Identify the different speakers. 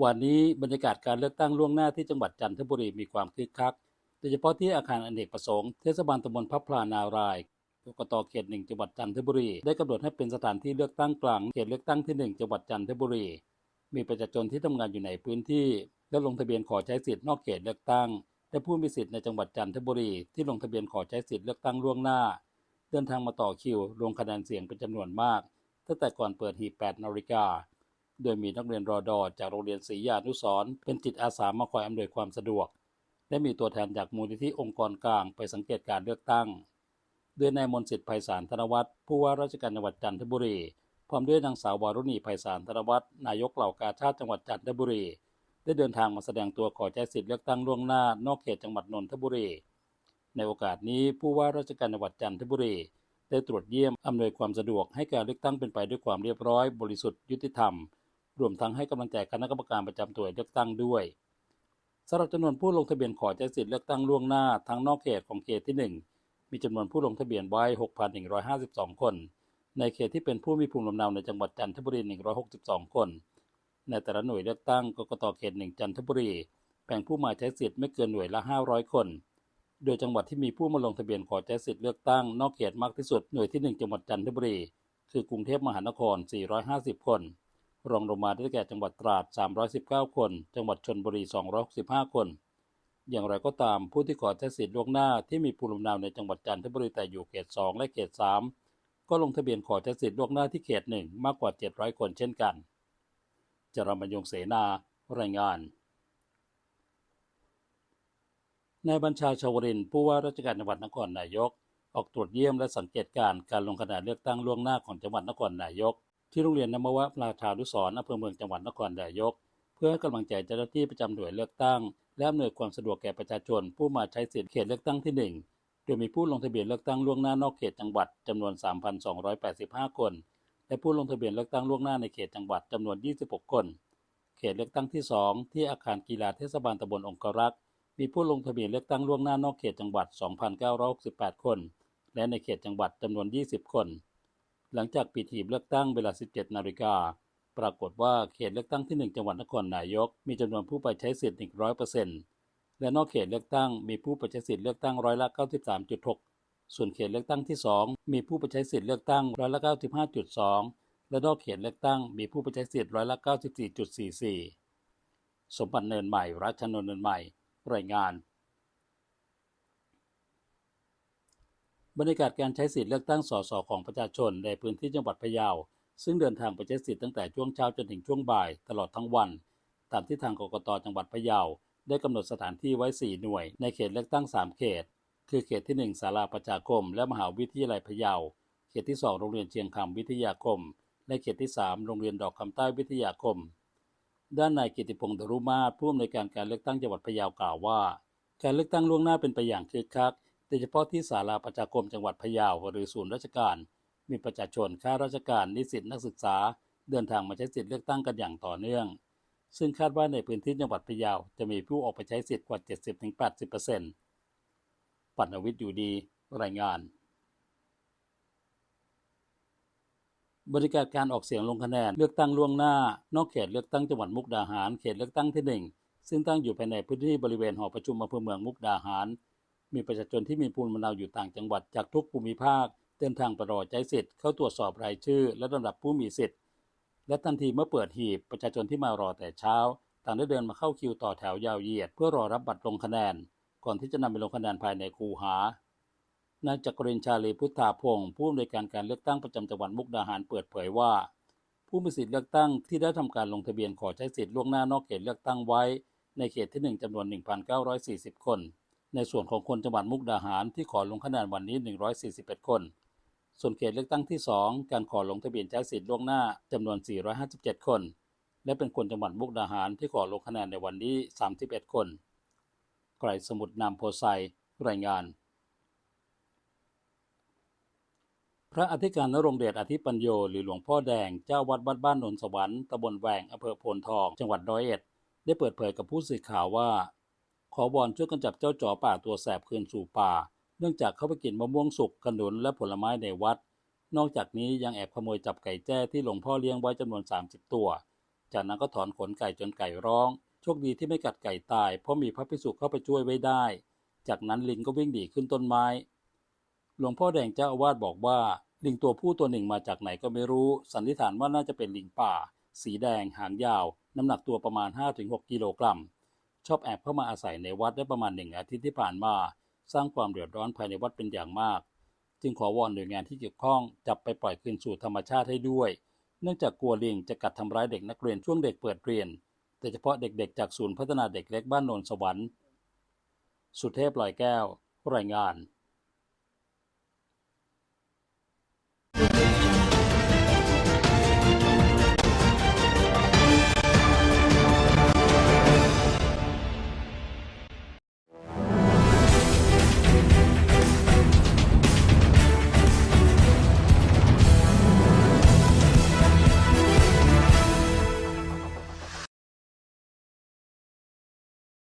Speaker 1: วันนี้บรรยากาศการเลือกตั้งล่วงหน้าที่จังหวัดจันทบุรีมีความคึกคัก โดยเฉพาะที่อาคารอเนกประสงค์เทศบาลตำบลพับพลานารายกกตเขตหนึ่งจังหวัดจันทบุรีได้กำหนดให้เป็นสถานที่เลือกตั้งกลางเขตเลือกตั้งที่หนึ่งจังหวัดจันทบุรี มีประชาชนที่ทำงานอยู่ในพื้นที่ และลงทะเบียนขอใช้สิทธิ์นอกเขตเลือกตั้งและผู้มีสิทธิ์ในจังหวัดจันทบุรีที่ลงทะเบียนขอใช้สิทธิ์เลือกตั้งล่วงหน้า เดินทางมาต่อคิวลงคะแนนเสียงเป็นจำนวนมาก ตั้งแต่ก่อนเปิดหีบ8นาฬิกา โดยมีนักเรียนรอดอจากโรงเรียนศรียานุสรเป็นจิตอาสามาคอยอำนวยความสะดวก และมีตัวแทนจากมูลนิธิองค์กรกลางไปสังเกตการเลือกตั้ง โดยนายมนสิทธิ์ไพศาลธนวัฒน์ผู้ว่าราชการจังหวัดจันทบุรี พร้อมด้วยนางสาววารุณีไพศาลธนวัฒน์นายกเหล่ากาชาติจังหวัดจันทบุรี ได้เดินทางมาแสดงตัวขอใช้สิทธิ์เลือกตั้งล่วงหน้านอกเขตจังหวัดนนทบุรี ในโอกาสนี้ผู้ว่าราชการจังหวัดจันทบุรีได้ตรวจเยี่ยมอำนวยความสะดวกให้การเลือกตั้งเป็นไปด้วยความเรียบร้อย บริสุทธิ์ยุติธรรม รวมทั้งให้กำลังใจคณะกรรมการประจำตัวเลือกตั้งด้วยสำหรับจำนวนผู้ลงทะเบียนขอใช้สิทธิเลือกตั้งล่วงหน้าทั้งนอกเขตของเขตที่ 1 มีจำนวนผู้ลงทะเบียนไว้ 6,152 คน ในเขตที่เป็นผู้มีภูมิลำเนาในจังหวัดจันทบุรี 162 คน ในแต่ละหน่วยเลือกตั้งกกตเขต 1 จันทบุรีแบ่งผู้มาใช้สิทธิ์ไม่เกินหน่วยละ 500 คน โดยจังหวัดที่มีผู้มาลงทะเบียนขอใช้สิทธิ์เลือกตั้งนอกเขตมากที่สุดหน่วยที่ 1 จังหวัดจันทบุรี คือกรุงเทพมหานคร 450 คน รองลงมาได้แก่จังหวัดตราด 319 คน จังหวัดชนบุรี 265 คน อย่างไรก็ตามผู้ที่ขอใช้สิทธิ์ล่วงหน้าที่มีภูมิลำเนาในจังหวัดจันทบุรีแต่อยู่เขต 2 และเขต 3 ก็ลงทะเบียนขอใช้สิทธิ์ล่วงหน้าที่เขต 1 มากกว่า 700 คนเช่นกันจรมยงเสนารายงานนายบัญชาชาวรินผู้ว่าราชการจังหวัดนครนายก ออกตรวจเยี่ยมและสังเกตการณ์การลงคะแนนเลือกตั้งล่วงหน้าของจังหวัดนครนายก ที่โรงเรียนนมวะราชานุสรอำเภอเมืองจังหวัดนครนายก เพื่อให้กำลังใจเจ้าหน้าที่ประจำหน่วยเลือกตั้ง และอำนวยความสะดวกแก่ประชาชน ผู้มาใช้สิทธิเขตเลือกตั้งที่ 1 โดยมีผู้ลงทะเบียนเลือกตั้งล่วงหน้านอกเขตจังหวัดจำนวน 3,285 คน และผู้ลงทะเบียนเลือกตั้งล่วงหน้าในเขตจังหวัดจำนวน 26 คน เขตเลือกตั้งที่ 2 ที่อาคารกีฬาเทศบาลตำบลองครักษ์มีผู้ลงทะเบียนเลือกตั้งล่วงหน้านอกเขตจังหวัด 2,968 คน และในเขตจังหวัดจำนวน 20 คน หลังจากปิดหีบเลือกตั้งเวลา 17 นาฬิกา ปรากฏว่าเขตเลือกตั้งที่ 1 จังหวัดนครนายก มีจำนวนผู้ไปใช้สิทธิ์ 100%และนอกเขตเลือกตั้งมีผู้ไปใช้สิทธิ์เลือกตั้งร้อยละ 93.6 ส่วนเขตเลือกตั้งที่ 2 มีผู้ไปใช้สิทธิ์เลือกตั้งร้อยละ 95.2 และนอกเขตเลือกตั้งมีผู้ไปใช้สิทธิ์ร้อยละ 94.44 สมบัติเนินใหม่รัชนนท์เนินใหม่ รายงาน บรรยากาศการใช้สิทธิเลือกตั้งสสของประชาชนในพื้นที่จังหวัดพะเยา ซึ่งเดินทางไปใช้สิทธิตั้งแต่ช่วงเช้าจนถึงช่วงบ่ายตลอดทั้งวัน ตามที่ทางกกตจังหวัดพะเยา ได้กำหนดสถานที่ไว้ 4 หน่วย ในเขตเลือกตั้ง 3 เขต คือเขตที่ 1ศาลาประชาคม และมหาวิทยาลัยพะเยา เขตที่ 2 โรงเรียนเชียงคำวิทยาคม และเขตที่ 3 โรงเรียนดอกคำใต้วิทยาคม ด้านนายกิติพงศ์ดรุมาศผู้อำนวยการการเลือกตั้งจังหวัดพะเยากล่าวว่า การเลือกตั้งล่วงหน้าเป็นไปอย่างคึกคัก ดยเฉพาะที่ศาลาประชาคมจังหวัดพะเยาหรือศูนย์ราชการ มีประชาชนข้าราชการนิสิตนักศึกษา เดินทางมาใช้สิทธิ์เลือกตั้งกันอย่างต่อเนื่อง ซึ่งคาดว่าในพื้นที่จังหวัดพะเยาจะมีผู้ออกไปใช้สิทธิ์กว่า 70-80%ปัณวิทย์อยู่ดี รายงาน บริการการออกเสียงลงคะแนนเลือกตั้งล่วงหน้า นอกเขตเลือกตั้งจังหวัดมุกดาหารเขตเลือกตั้งที่ 1 ซึ่งตั้งอยู่ภายในพื้นที่บริเวณหอประชุมอำเภอเมืองมุกดาหาร มีประชาชนที่มีภูมิลำเนาอยู่ต่างจังหวัดจากทุกภูมิภาคเดินทางไปรอใช้สิทธิ์เข้าตรวจสอบรายชื่อ และลำดับผู้มีสิทธิ์ และทันทีเมื่อเปิดหีบประชาชนที่มารอแต่เช้า ต่างได้เดินมาเข้าคิวต่อแถวยาวเหยียด เพื่อรอรับบัตรลงคะแนน ก่อนที่จะนำไปลงคะแนนภายในคูหานายจักรินชาลีพุทธาพงศ์ผู้อำนวยการการเลือกตั้งประจำจังหวัดมุกดาหารเปิดเผยว่า ผู้มีสิทธิ์เลือกตั้งที่ได้ทำการลงทะเบียนขอใช้สิทธิ์ล่วงหน้านอกเขตเลือกตั้งไว้ ในเขตที่ 1จำนวน 1,940 คน ในส่วนของคนจังหวัดมุกดาหารที่ขอลงคะแนนวันนี้ 141 คน ส่วนเขตเลือกตั้งที่ 2 การขอลงทะเบียนใช้สิทธิ์ล่วงหน้าจำนวน 457 คน และเป็นคนจังหวัดมุกดาหารที่ขอลงคะแนนในวันนี้ 31 คนไกรสมุทรนามโพไซรายงาน พระอธิการนรงเดชอธิปัญโยหรือหลวงพ่อแดงเจ้าวัดวัดบ้านนนสวรรค์ตำบลแหวงอำเภอโพนทองจังหวัดร้อยเอ็ด ได้เปิดเผยกับผู้สื่อข่าวว่า ขอบอลช่วยกันจับเจ้าจ๋อป่าตัวแสบคืนสู่ป่า เนื่องจากเขาไปกินมะม่วงสุกขนุนและผลไม้ในวัด นอกจากนี้ยังแอบขโมยจับไก่แจ้ที่หลวงพ่อเลี้ยงไว้จำนวน 30 ตัว จากนั้นก็ถอนขนไก่จนไก่ร้อง โชคดีที่ไม่กัดไก่ตาย เพราะมีพระภิกษุเข้าไปช่วยไว้ได้ จากนั้นลิงก็วิ่งหนีขึ้นต้นไม้ หลวงพ่อแดงเจ้าอาวาสบอกว่า ลิงตัวผู้ตัวหนึ่งมาจากไหนก็ไม่รู้ สันนิษฐานว่าน่าจะเป็นลิงป่า สีแดงหางยาว น้ำหนักตัวประมาณ 5-6 กิโลกรัม ชอบแอบเข้ามาอาศัยในวัดได้ประมาณหนึ่งอาทิตย์ที่ผ่านมา สร้างความเดือดร้อนภายในวัดเป็นอย่างมาก จึงขอวอนหน่วยงานที่เกี่ยวข้องจับไปปล่อยคืนสู่ธรรมชาติให้ด้วย เนื่องจากกลัวลิงจะกัดทำร้ายเด็กนักเรียนช่วงเด็กเปิดเรียนโดยเฉพาะเด็กๆ จากศูนย์พัฒนาเด็กเล็กบ้านโนนสวรรค์ สุเทพลอยแก้ว รายงาน